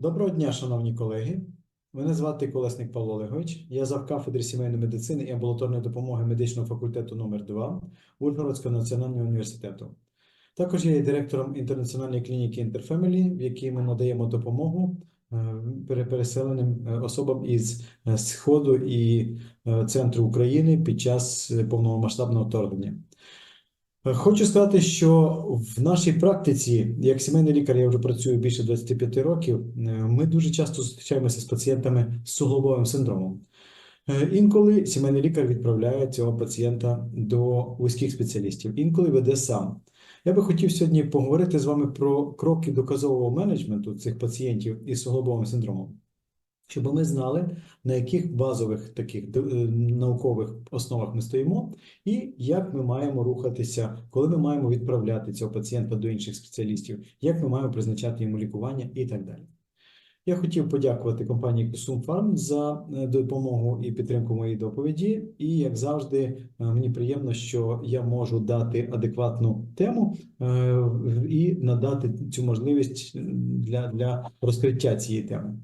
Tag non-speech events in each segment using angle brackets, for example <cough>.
Доброго дня, шановні колеги. Мене звати Колесник Павло Олегович. Я завкафедри сімейної медицини і амбулаторної допомоги медичного факультету номер 2 Ужгородського національного університету. Також я є директором інтернаціональної клініки Interfamily, в якій ми надаємо допомогу е, переселеним е, особам із е, Сходу і центру України під час повномасштабного вторгнення. Е, Хочу сказати, що в нашій практиці, як сімейний лікар, я вже працюю більше 25 років. е, Ми дуже часто зустрічаємося з пацієнтами з суглобовим синдромом. Е, Інколи сімейний лікар відправляє цього пацієнта до вузьких спеціалістів, інколи веде сам. Я би хотів сьогодні поговорити з вами про кроки доказового менеджменту цих пацієнтів із суглобовим синдромом, щоб ми знали, на яких базових таких е, наукових основах ми стоїмо, і як ми маємо рухатися, коли ми маємо відправляти цього пацієнта до інших спеціалістів, як ми маємо призначати йому лікування і так далі. Я хотів подякувати компанії Kusum Farm за е, допомогу і підтримку моєї доповіді. І, як завжди, е, мені приємно, що я можу дати адекватну тему і надати цю можливість для, для розкриття цієї теми.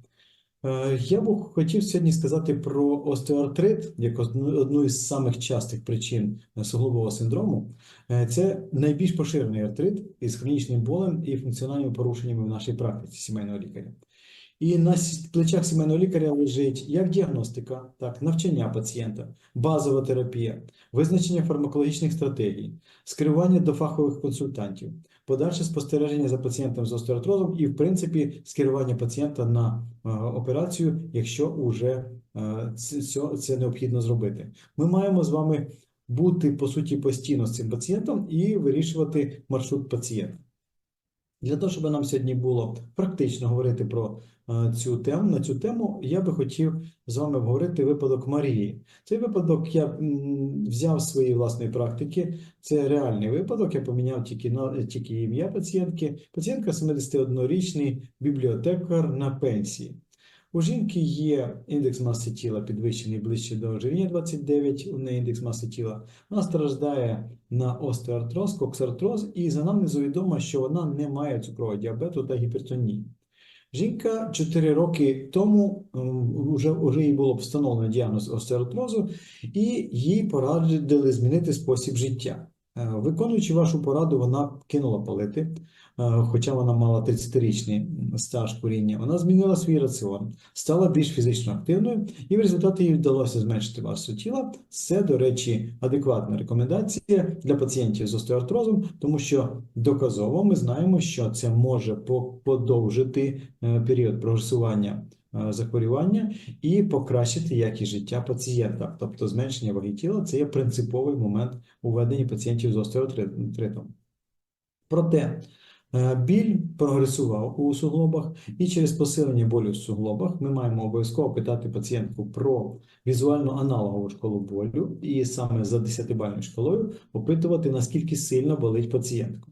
Е, Я б хотів сьогодні сказати про остеоартрит як одну із самих частих причин суглобового синдрому. Е, Це найбільш поширений артрит із хронічним болем і функціональними порушеннями в нашій практиці сімейного лікаря. І на плечах сімейного лікаря лежить як діагностика, так, навчання пацієнта, базова терапія, визначення фармакологічних стратегій, скерування до фахових консультантів, подальше спостереження за пацієнтом з остеоартрозом і, в принципі, скерування пацієнта на е, операцію, якщо вже е, це, необхідно зробити. Ми маємо з вами бути по суті постійно з цим пацієнтом і вирішувати маршрут пацієнта. Для того, щоб нам сьогодні було практично говорити про е, цю тему, на цю тему, я би хотів з вами обговорити випадок Марії. Цей випадок я взяв з своєї власної практики. Це реальний випадок. Я поміняв тільки на тільки ім'я пацієнтки. Пацієнтка 71-річний бібліотекар на пенсії. У жінки є індекс маси тіла підвищений ближче до ожиріння 29, у неї індекс маси тіла. Вона страждає на остеоартроз, коксартроз, і за анамнезу відомо, що вона не має цукрового діабету та гіпертонії. Жінка 4 роки тому вже, вже їй було встановлено діагноз остеоартрозу, і їй порадили змінити спосіб життя. Е, Виконуючи вашу пораду, вона кинула палити, хоча вона мала 30-річний стаж куріння. Вона змінила свій раціон, стала більш фізично активною, і в результаті їй вдалося зменшити масу тіла. Це, до речі, адекватна рекомендація для пацієнтів з остеоартрозом, тому що доказово ми знаємо, що це може подовжити е, період прогресування е, захворювання і покращити якість життя пацієнта. Тобто зменшення ваги тіла це є принциповий момент у веденні пацієнтів з остеоартритом. Проте е, біль прогресував у суглобах, і через посилення болю в суглобах ми маємо обов'язково питати пацієнтку про візуально аналогову шкалу болю, і саме за 10-бальною шкалою опитувати, наскільки сильно болить пацієнтку.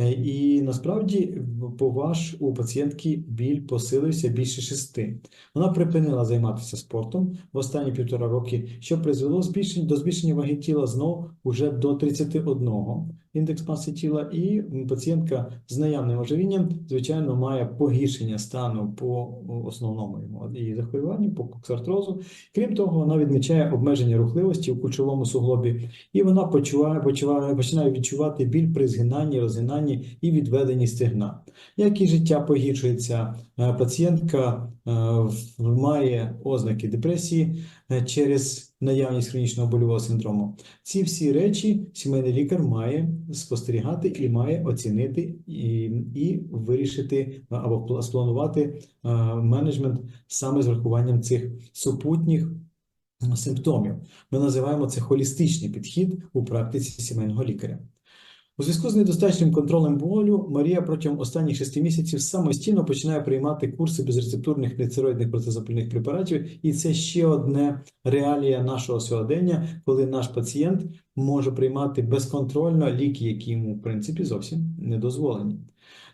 Е, І насправді в- по ваш у пацієнтки біль посилився більше шести. Вона припинила займатися спортом в останні півтора роки, що призвело збільшень- до збільшення ваги тіла знов уже до 31 індекс маси тіла, і пацієнтка з наявним ожирінням, звичайно, має погіршення стану по основному йому її захворюванню, по коксартрозу. Крім того, вона відмічає обмеження рухливості у кульшовому суглобі, і вона почуває, почуває, починає відчувати біль при згинанні, розгинанні і відведенні стегна. Як і життя погіршується, е, пацієнтка е, має ознаки депресії е, через наявність хронічного больового синдрому. Ці всі речі сімейний лікар має спостерігати і має оцінити і, і вирішити або спланувати менеджмент саме з врахуванням цих супутніх симптомів. Ми називаємо це холістичний підхід у практиці сімейного лікаря. У зв'язку з недостатнім контролем болю Марія протягом останніх шести місяців самостійно починає приймати курси безрецептурних нецероїдних протизапальних препаратів, і це ще одне реалія нашого сьогодення, коли наш пацієнт може приймати безконтрольно ліки, які йому в принципі зовсім не дозволені.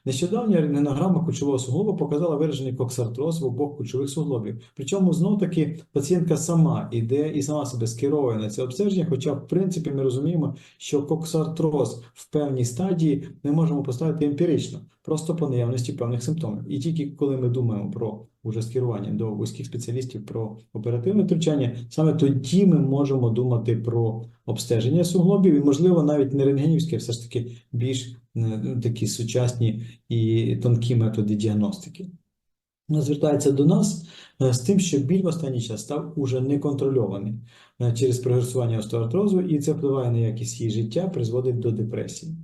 Нещодавня рентгенограма кульшового суглоба показала виражений коксартроз в обох кульшових суглобів. Причому знов таки пацієнтка сама іде і сама себе скеровує на це обстеження, хоча в принципі ми розуміємо, що коксартроз в певній стадії ми можемо поставити емпірично. просто по наявності певних симптомів. І тільки коли ми думаємо про уже скерування до вузьких спеціалістів про оперативне втручання, саме тоді ми можемо думати про обстеження суглобів і, можливо, навіть не рентгенівські, а все ж таки більш е, такі сучасні і тонкі методи діагностики. Звертається до нас е, з тим, що біль в останній час став уже неконтрольований е, через прогресування остеоартрозу, і це впливає на якість її життя, призводить до депресії.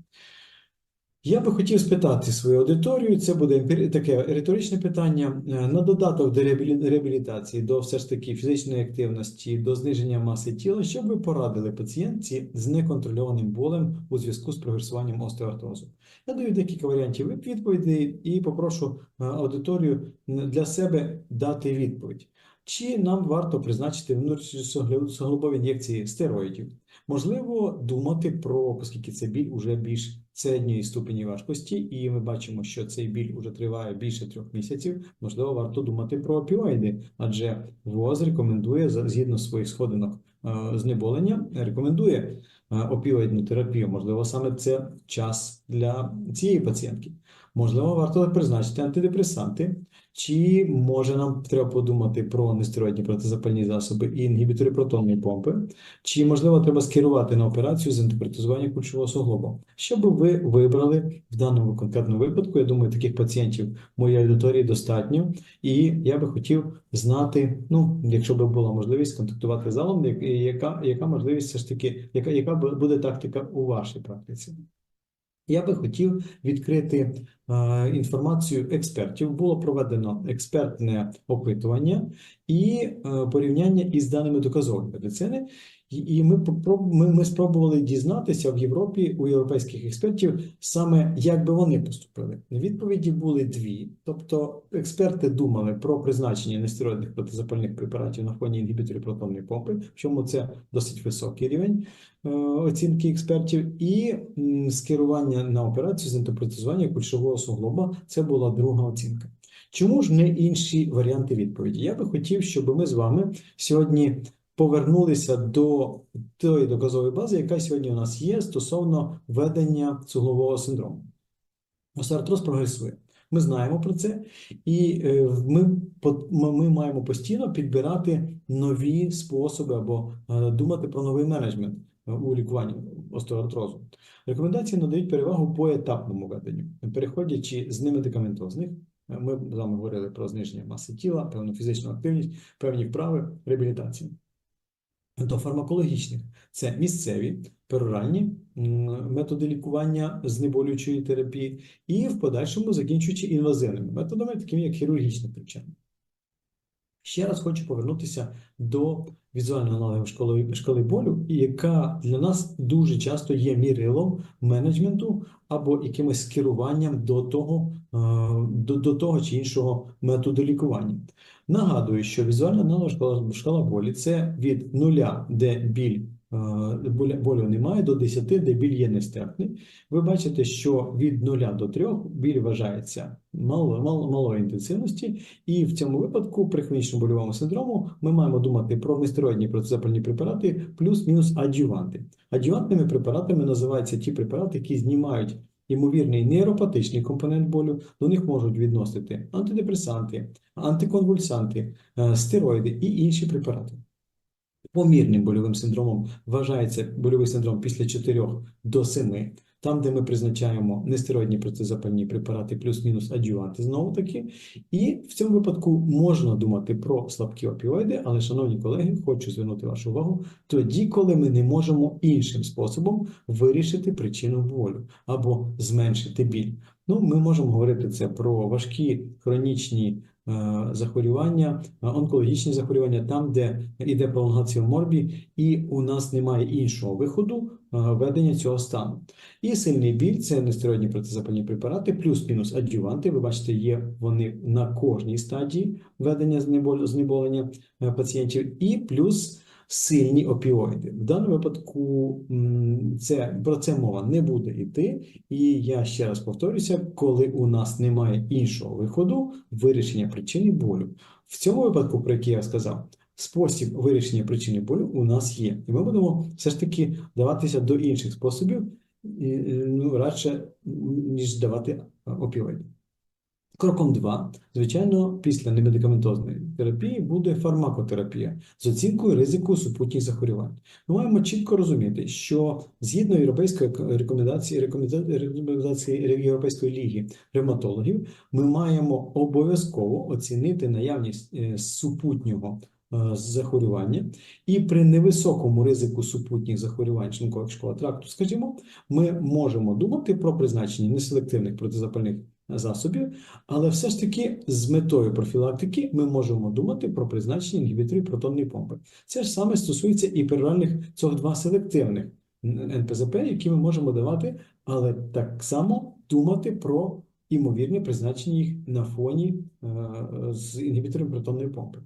Я би хотів спитати свою аудиторію, це буде таке риторичне питання. Е, На додаток до реабілітації, до все ж таки фізичної активності, до зниження маси тіла, що ви порадили пацієнтці з неконтрольованим болем у зв'язку з прогресуванням остеоартрозу? Я даю декілька варіантів від- відповідей і попрошу е, аудиторію для себе дати відповідь. Чи нам варто призначити внутрішньосуглобові ін'єкції стероїдів? Можливо, думати про, оскільки це біль уже більш середньої ступені важкості, і ми бачимо, що цей біль уже триває більше трьох місяців. Можливо, варто думати про опіоїди, адже ВОЗ рекомендує згідно своїх сходинок е, знеболення, рекомендує е, опіоїдну терапію. Можливо, саме це час для цієї пацієнтки. Можливо, варто призначити антидепресанти, чи може нам треба подумати про нестероїдні протизапальні засоби і інгібітори протонної помпи, чи можливо треба скерувати на операцію з антипротезування кульшового суглобу. Що би ви вибрали в даному конкретному випадку? Я думаю, таких пацієнтів в моїй аудиторії достатньо, і я би хотів знати, ну, якщо б була можливість контактувати з залом, як- яка, яка можливість все ж таки, яка, яка буде тактика у вашій практиці? Я би хотів відкрити е, інформацію експертів. Було проведено експертне опитування і е, порівняння із даними доказової медицини. І, ми, ми, ми спробували дізнатися в Європі у європейських експертів саме як би вони поступили. Відповіді були дві. Тобто експерти думали про призначення нестероїдних протизапальних препаратів на фоні інгібіторів протонної помпи, в чому це досить високий рівень е, оцінки експертів, і скерування на операцію з антипротезування кульшового суглоба це була друга оцінка. Чому ж не інші варіанти відповіді? Я би хотів, щоб ми з вами сьогодні повернулися до тої доказової бази, яка сьогодні у нас є стосовно ведення суглового синдрому. Остеоартроз прогресує. Ми знаємо про це, і е, ми, ми, маємо постійно підбирати нові способи або е, думати про новий менеджмент е, у лікуванні остеоартрозу. Рекомендації надають перевагу поетапному веденню, переходячи з немедикаментозних. Ми з вами говорили про зниження маси тіла, певну фізичну активність, певні вправи, реабілітацію. До фармакологічних це місцеві пероральні методи лікування знеболюючої терапії, і в подальшому закінчуючи інвазивними методами, такими як хірургічне втручання. Ще раз хочу повернутися до візуального аналогу школи, шкали болю, яка для нас дуже часто є мірилом менеджменту або якимось керуванням до того, е, до, до того чи іншого методу лікування. Нагадую, що візуальна аналога шкала, шкала болі це від нуля, де біль болю немає, до 10, де біль є нестерпний. Ви бачите, що від 0 до 3 біль вважається мало, мало, малої інтенсивності, і в цьому випадку при хронічному больовому синдрому ми маємо думати про нестероїдні протизапальні препарати плюс-мінус адюванти. Адювантними препаратами називаються ті препарати, які знімають ймовірний нейропатичний компонент болю. До них можуть відносити антидепресанти, антиконвульсанти, е, стероїди і інші препарати. Помірним больовим синдромом вважається больовий синдром після 4 до 7, там, де ми призначаємо нестероїдні протизапальні препарати плюс-мінус адюванти знову таки. І в цьому випадку можна думати про слабкі опіоїди, але, шановні колеги, хочу звернути вашу увагу тоді, коли ми не можемо іншим способом вирішити причину болю або зменшити біль. Ну, ми можемо говорити це про важкі хронічні захворювання, е, онкологічні захворювання, там, де йде пролонгація в морбі, і у нас немає іншого виходу е, ведення цього стану. І сильний біль це нестероїдні протизапальні препарати, плюс-мінус адюванти. Ви бачите, є вони на кожній стадії ведення знеболення е, пацієнтів, і плюс сильні опіоїди. В даному випадку це про це мова не буде йти. І я ще раз повторюся, коли у нас немає іншого виходу вирішення причини болю. В цьому випадку, про який я сказав, спосіб вирішення причини болю у нас є. І ми будемо все ж таки даватися до інших способів, е, ну, радше, ніж давати опіоїди. Кроком 2, звичайно, після немедикаментозної терапії буде фармакотерапія з оцінкою ризику супутніх захворювань. Ми маємо чітко розуміти, що згідно європейської рекомендації, рекомендації, Європейської ліги ревматологів, ми маємо обов'язково оцінити наявність е, супутнього е, захворювання, і при невисокому ризику супутніх захворювань шлунково школа тракту, скажімо, ми можемо думати про призначення неселективних протизапальних засобів, але все ж таки з метою профілактики ми можемо думати про призначення інгібіторів протонної помпи. Це ж саме стосується і пероральних цього два селективних НПЗП, які ми можемо давати, але так само думати про імовірне призначення їх на фоні е, з інгібітором протонної помпи.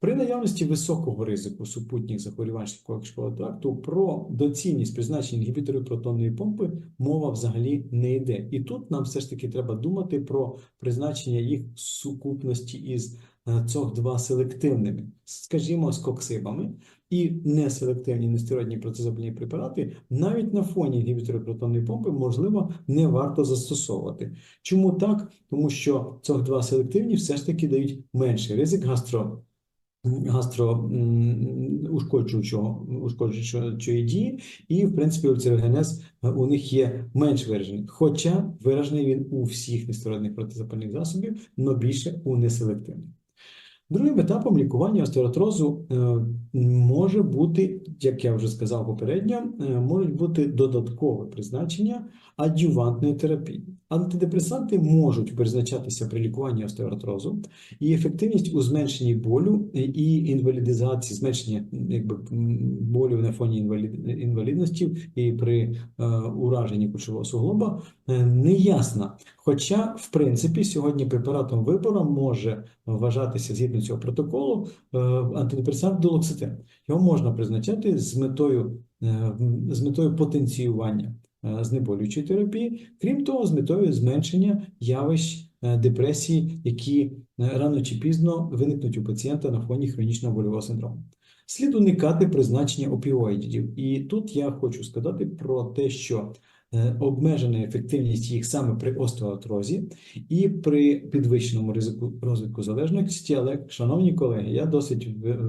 При наявності високого ризику супутніх захворювань шлунково тракту про доцільність призначення інгібіторів протонної помпи мова взагалі не йде. І тут нам все ж таки треба думати про призначення їх в сукупності із ЦОХ-2 селективними, скажімо, з коксибами, і неселективні нестероїдні протизапальні препарати навіть на фоні інгібіторів протонної помпи, можливо, не варто застосовувати. Чому так? Тому що ЦОХ-2 селективні все ж таки дають менший ризик гастро гастроушкоджуючого ушкоджуючої дії, і, в принципі, ульцерогенез у них є менш виражений. Хоча виражений він у всіх нестероїдних протизапальних засобів, але більше у неселективних. Другим етапом лікування остеоартрозу е, може бути, як я вже сказав попередньо, е, можуть бути додаткове призначення адювантної терапії. Антидепресанти можуть призначатися при лікуванні остеоартрозу, і ефективність у зменшенні болю і інвалідизації, зменшення якби, болю на фоні інвалідності і при е, ураженні кульшового суглоба е, не ясна. Хоча, в принципі, сьогодні препаратом вибору може вважатися згідно цього протоколу е, антидепресант долокситин. Його можна призначати з метою, е, з метою потенціювання. Е, знеболюючої терапії, крім того, з метою зменшення явищ е, депресії, які е, рано чи пізно виникнуть у пацієнта на фоні хронічного больового синдрому. Слід уникати призначення опіоїдів. І тут я хочу сказати про те, що обмежена ефективність їх саме при остеоартрозі і при підвищеному ризику розвитку залежності. Але, шановні колеги, я досить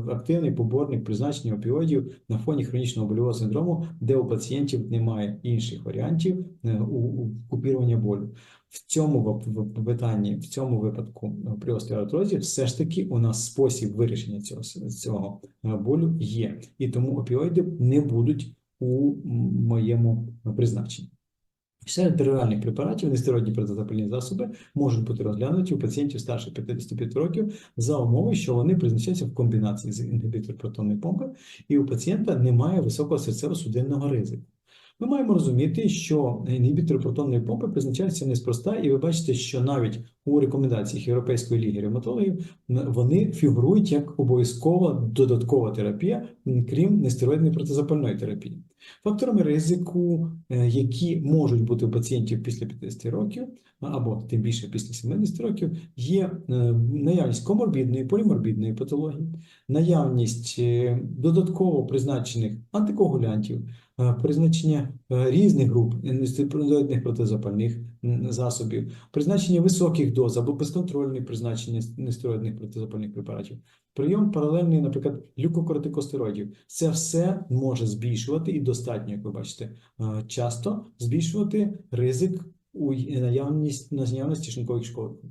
активний поборник призначення опіоїдів на фоні хронічного больового синдрому, де у пацієнтів немає інших варіантів е, у купірування болю. В цьому питанні, в цьому випадку е, при остеоартрозі, все ж таки у нас спосіб вирішення цього цього болю є, і тому опіоїди не будуть у моєму призначенні. Серед пероральних препаратів нестероїдні протизапальні засоби можуть бути розглянуті у пацієнтів старше 55 років за умови, що вони призначаються в комбінації з інгибітором протонної помпи, і у пацієнта немає високого серцево-судинного ризику. Ми маємо розуміти, що інгібітори протонної помпи призначаються неспроста, і ви бачите, що навіть у рекомендаціях Європейської ліги ревматологів вони фігурують як обов'язкова додаткова терапія, крім нестероїдної протизапальної терапії. Факторами ризику, е, які можуть бути у пацієнтів після 50 років, або тим більше після 70 років, є е, наявність коморбідної, поліморбідної патології, наявність е, додатково призначених антикоагулянтів, призначення різних груп нестероїдних протизапальних засобів, призначення високих доз або безконтрольне призначення нестероїдних протизапальних препаратів, прийом паралельний, наприклад, люкокортикостероїдів. Це все може збільшувати і достатньо, як ви бачите, часто збільшувати ризик у наявність на наявності шинкових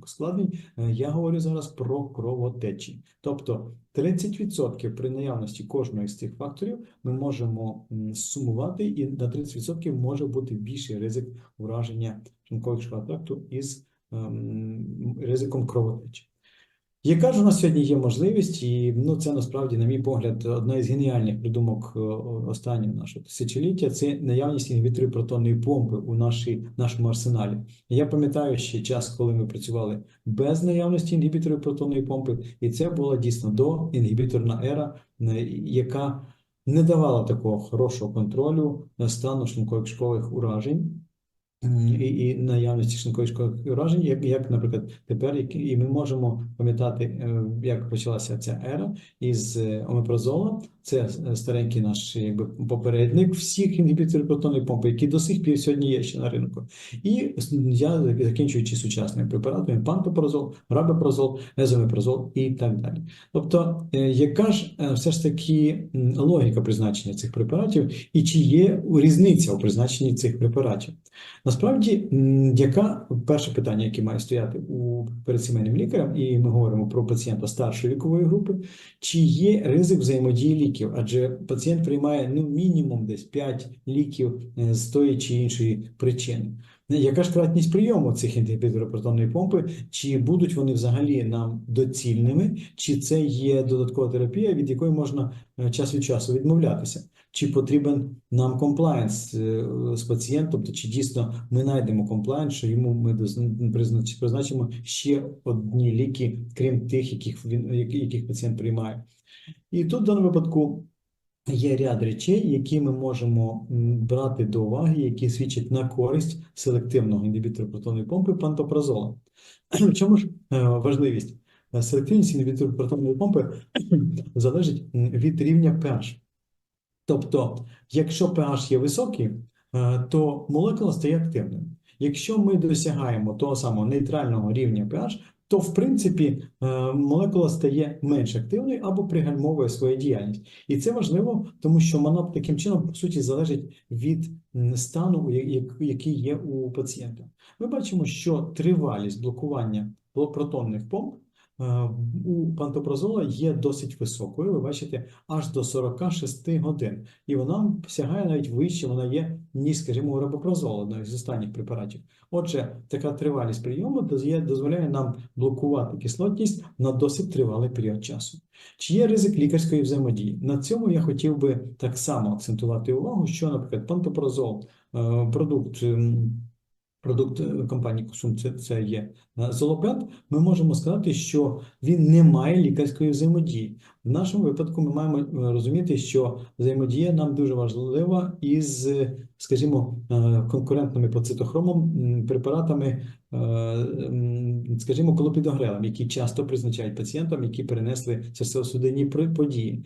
складень. Е, я говорю зараз про кровотечі. Тобто 30% при наявності кожного з цих факторів ми можемо сумувати, і на 30% може бути більший ризик ураження шинкових тракту із ем, ризиком кровотечі. Яка ж у нас сьогодні є можливість, і ну це насправді, на мій погляд, одна із геніальних придумок е, останнього нашого тисячоліття це наявність інгібіторів протонної помпи у нашій, нашому арсеналі. Я пам'ятаю ще час, коли ми працювали без наявності інгібіторів протонної помпи, і це була дійсно до інгібіторна ера, яка не давала такого хорошого контролю стану шлункових уражень і і наявності шинковичкових уражень, як, як, наприклад, тепер, і ми можемо пам'ятати, е, як почалася ця ера із е, омепразола. Це е, старенький наш якби, попередник всіх інгібіторів протонної помпи, які до сих пір сьогодні є ще на ринку. І я закінчуючи сучасними препаратами пантопразол, рабепразол, езомепразол і так далі. Тобто, е, яка ж е, все ж таки логіка призначення цих препаратів і чи є різниця у призначенні цих препаратів? Насправді, яка перше питання, яке має стояти у перед сімейним лікарем, і ми говоримо про пацієнта старшої вікової групи, чи є ризик взаємодії ліків? Адже пацієнт приймає ну мінімум десь 5 ліків е, з тої чи іншої причини. Яка ж кратність прийому цих інгібіторів протонної помпи? Чи будуть вони взагалі нам доцільними, чи це є додаткова терапія, від якої можна е, час від часу відмовлятися? Чи потрібен нам комплаєнс е, з пацієнтом, тобто чи дійсно ми знайдемо комплаєнс, що йому ми призначимо ще одні ліки, крім тих, яких він яких пацієнт приймає? І тут в даному випадку є ряд речей, які ми можемо брати до уваги, які свідчать на користь селективного інгібітора протонної помпи пантопразола. В чому ж е, важливість? Селективність інгібіторів протонної помпи <clears throat> залежить від рівня pH. Тобто, якщо pH є високий, е, то молекула стає активною. Якщо ми досягаємо того самого нейтрального рівня pH, то в принципі е, молекула стає менш активною або пригальмовує свою діяльність. І це важливо, тому що вона таким чином по суті залежить від стану, який є у пацієнта. Ми бачимо, що тривалість блокування протонних помп у пантопразола є досить високою. Ви бачите, аж до 46 годин. І вона сягає навіть вище, вона є, ніж, скажімо, у рабопразол, одного з останніх препаратів. Отже, така тривалість прийому дозволяє- нам блокувати кислотність на досить тривалий період часу. Чи є ризик лікарської взаємодії? На цьому я хотів би так само акцентувати увагу, що, наприклад, пантопразол, е, продукт. Продукт е, компанії Кусум це, це є е, Золопет, ми можемо сказати, що він не має лікарської взаємодії. В нашому випадку ми маємо е, розуміти, що взаємодія нам дуже важлива із, е, скажімо, е, конкурентними по цитохромам препаратами, скажімо, колопідогрелем, які часто призначають пацієнтам, які перенесли серцево-судинні події.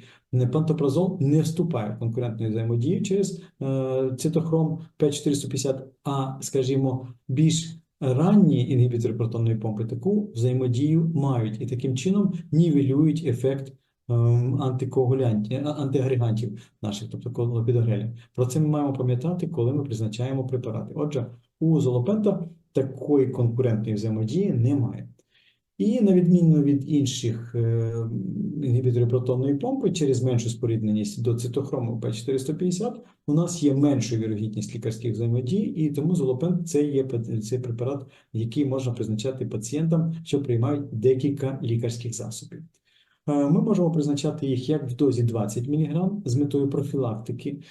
Пантопразол не вступає в конкурентну взаємодію через цитохром 5450, а, скажімо, більш ранні інгібітори протонної помпи таку взаємодію мають і таким чином нівелюють ефект антикоагулянтів, антиагрегантів наших, тобто колопідогрелів. Про це ми маємо пам'ятати, коли ми призначаємо препарати. Отже, у золопента такої конкурентної взаємодії немає. І на відміну від інших е, інгібіторів протонної помпи, через меншу спорідненість до цитохрому P450, у нас є менша вірогідність лікарських взаємодій, і тому золопен це є це препарат, який можна призначати пацієнтам, що приймають декілька лікарських засобів. Е, Ми можемо призначати їх як в дозі 20 мг з метою профілактики,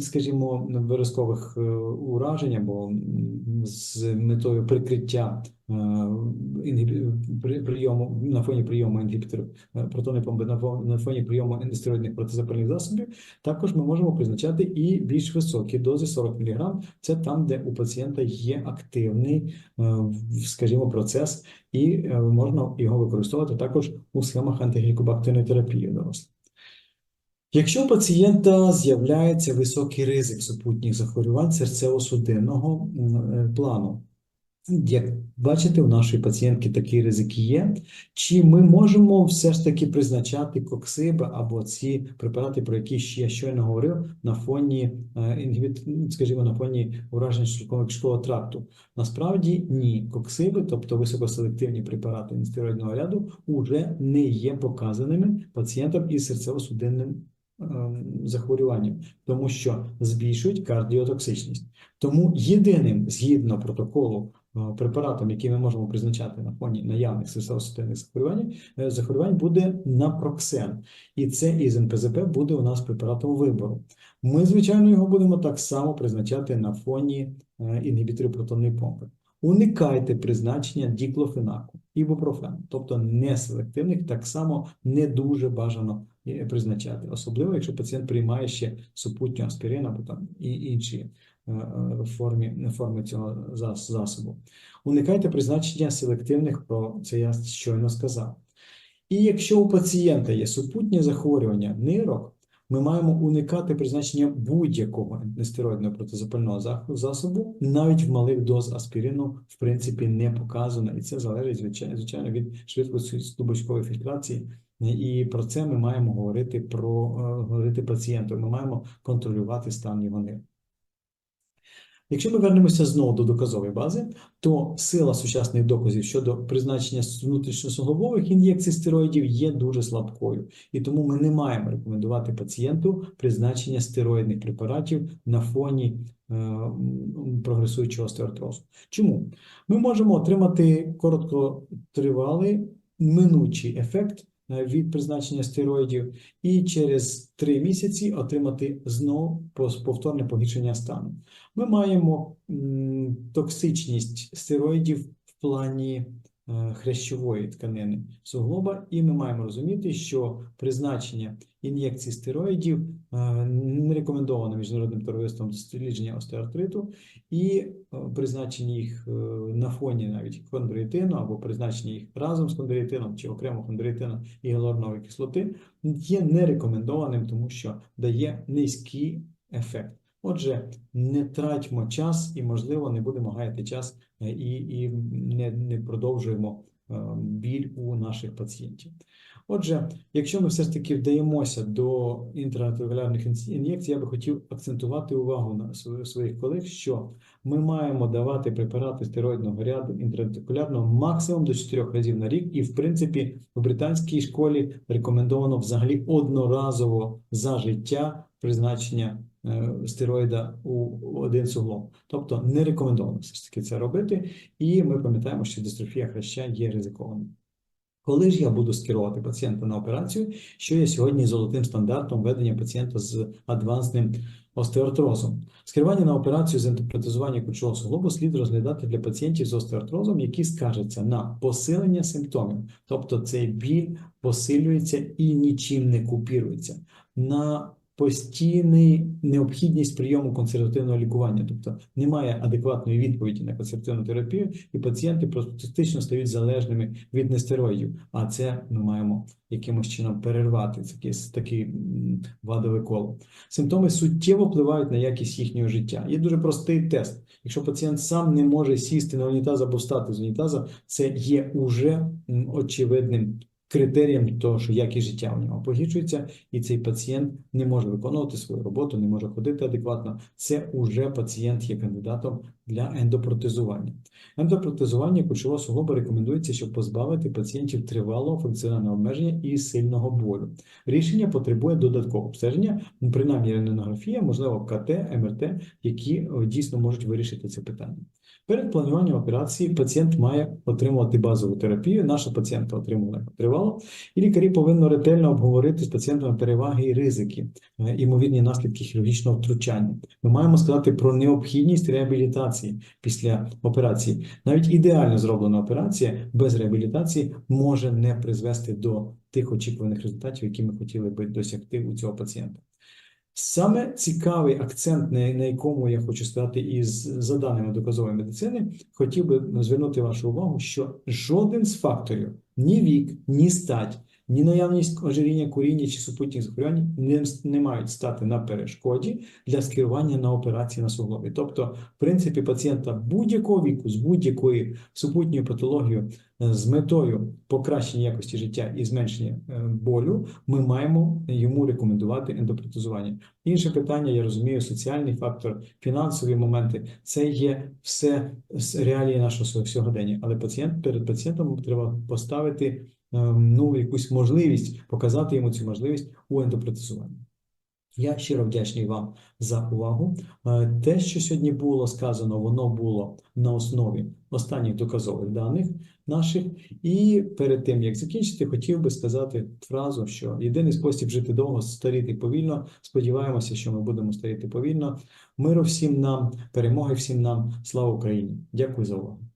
скажімо, виразкових е, уражень або з метою прикриття е, прийому на фоні прийому інгібіторів е, протонної помпи на фо- фоні прийому нестероїдних протизапальних засобів. Також ми можемо призначати і більш високі дози 40 мг. Це там, де у пацієнта є активний, скажімо, процес, і можна його використовувати також у схемах антиглікобактерної терапії дорослих. Якщо у пацієнта з'являється високий ризик супутніх захворювань серцево-судинного е, плану, як бачите, у нашої пацієнтки такий ризик є. Чи ми можемо все ж таки призначати коксиби або ці препарати, про які ще я щойно говорив, на фоні е, скажімо, на фоні ураження шлунково тракту? Насправді ні. Коксиби, тобто високоселективні препарати нестероїдного ряду, уже не є показаними пацієнтам із серцево-судинним захворюванням, тому що збільшують кардіотоксичність. Тому єдиним згідно протоколу е, препаратом, який ми можемо призначати на фоні наявних серцево-судинних захворювань, е, захворювань буде напроксен. І це із НПЗП буде у нас препаратом вибору. Ми, звичайно, його будемо так само призначати на фоні е, інгібіторів протонної помпи. Уникайте призначення діклофенаку, ібупрофену, тобто неселективних, так само не дуже бажано призначати, особливо якщо пацієнт приймає ще супутню аспірин або там і інші е, е, формі, форми цього засобу. Уникайте призначення селективних, про це я щойно сказав. І якщо у пацієнта є супутнє захворювання нирок, ми маємо уникати призначення будь-якого нестероїдного протизапального засобу, навіть в малих доз аспірину, в принципі, не показано, і це залежить звичайно від швидкості стубочкової фільтрації. І про це ми маємо говорити про е, говорити пацієнту. Ми маємо контролювати стан нирок. Якщо ми вернемося знову до доказової бази, то сила сучасних доказів щодо призначення внутрішньосуглобових ін'єкцій стероїдів є дуже слабкою, і тому ми не маємо рекомендувати пацієнту призначення стероїдних препаратів на фоні е, прогресуючого остеоартрозу. Чому? Ми можемо отримати короткотривалий минучий ефект від призначення стероїдів і через 3 місяці отримати знову повторне погіршення стану. Ми маємо токсичність стероїдів в плані е, хрящової тканини суглоба, і ми маємо розуміти, що призначення ін'єкцій стероїдів е, не рекомендовано міжнародним товариством дослідження остеоартриту, і е, призначення їх е, на фоні навіть хондроїтину або призначення їх разом з хондроїтином чи окремо хондроїтину і гіалуронової кислоти є нерекомендованим, тому що дає низький ефект. Отже, не тратьмо час і, можливо, не будемо гаяти час е, і, і не, не продовжуємо е, біль у наших пацієнтів. Отже, якщо ми все ж таки вдаємося до інтранатовілярних ін'єкцій, я би хотів акцентувати увагу на св- своїх колег, що ми маємо давати препарати стероїдного ряду інтранатокулярного максимум до 4 разів на рік, і в принципі в британській школі рекомендовано взагалі одноразово за життя призначення е, стероїда у один суглоб. Тобто не рекомендовано все ж таки це робити, і ми пам'ятаємо, що дистрофія хряща є ризикованою. Коли ж я буду скерувати пацієнта на операцію, що є сьогодні золотим стандартом ведення пацієнта з адвансним остеоартрозом? Скерування на операцію з ентопротезування кульшового суглобу слід розглядати для пацієнтів з остеоартрозом, які скаржаться на посилення симптомів, тобто цей біль посилюється і нічим не купірується, на постійний необхідність прийому консервативного лікування, тобто немає адекватної відповіді на консервативну терапію, і пацієнти практично стають залежними від нестероїдів. А це ми маємо якимось чином перервати це таке вадове коло. Симптоми суттєво впливають на якість їхнього життя. Є дуже простий тест. Якщо пацієнт сам не може сісти на унітаз або встати з унітаза, це є уже очевидним критерієм того, що якість життя у нього погіршується, і цей пацієнт не може виконувати свою роботу, не може ходити адекватно. Це уже пацієнт є кандидатом для ендопротезування. Ендопротезування кульшового суглоба рекомендується, щоб позбавити пацієнтів тривалого функціонального обмеження і сильного болю. Рішення потребує додаткового обстеження, ну, принаймні рентгенографія, можливо, КТ, МРТ, які е, дійсно можуть вирішити це питання. Перед плануванням операції пацієнт має отримувати базову терапію. Наша пацієнтка отримувала яку тривало, і лікарі повинні ретельно обговорити з пацієнтами переваги і ризики, е, імовірні наслідки хірургічного втручання. Ми маємо сказати про необхідність реабілітації після операції. Навіть ідеально зроблена операція без реабілітації може не призвести до тих очікуваних результатів, які ми хотіли би досягти у цього пацієнта. Саме цікавий акцент, на, на якому я хочу сказати, із за даними доказової медицини, хотів би звернути вашу увагу, що жоден з факторів ні вік, ні стать, ні наявність ожиріння, куріння чи супутніх захворювань не, не мають стати на перешкоді для скерування на операції на суглобі. Тобто, в принципі, пацієнта будь-якого віку з будь-якою супутньою патологією е, з метою покращення якості життя і зменшення е, болю, ми маємо йому рекомендувати ендопротезування. Інше питання, я розумію, соціальний фактор, фінансові моменти це є все реалії нашого сьогодення. Але пацієнт перед пацієнтом треба поставити ну, якусь можливість, показати йому цю можливість у ендопротезуванні. Я щиро вдячний вам за увагу. Е, Те, що сьогодні було сказано, воно було на основі останніх доказових даних наших. І перед тим, як закінчити, хотів би сказати фразу, що єдиний спосіб жити довго старіти повільно. Сподіваємося, що ми будемо старіти повільно. Миру всім нам, перемоги всім нам. Слава Україні! Дякую за увагу.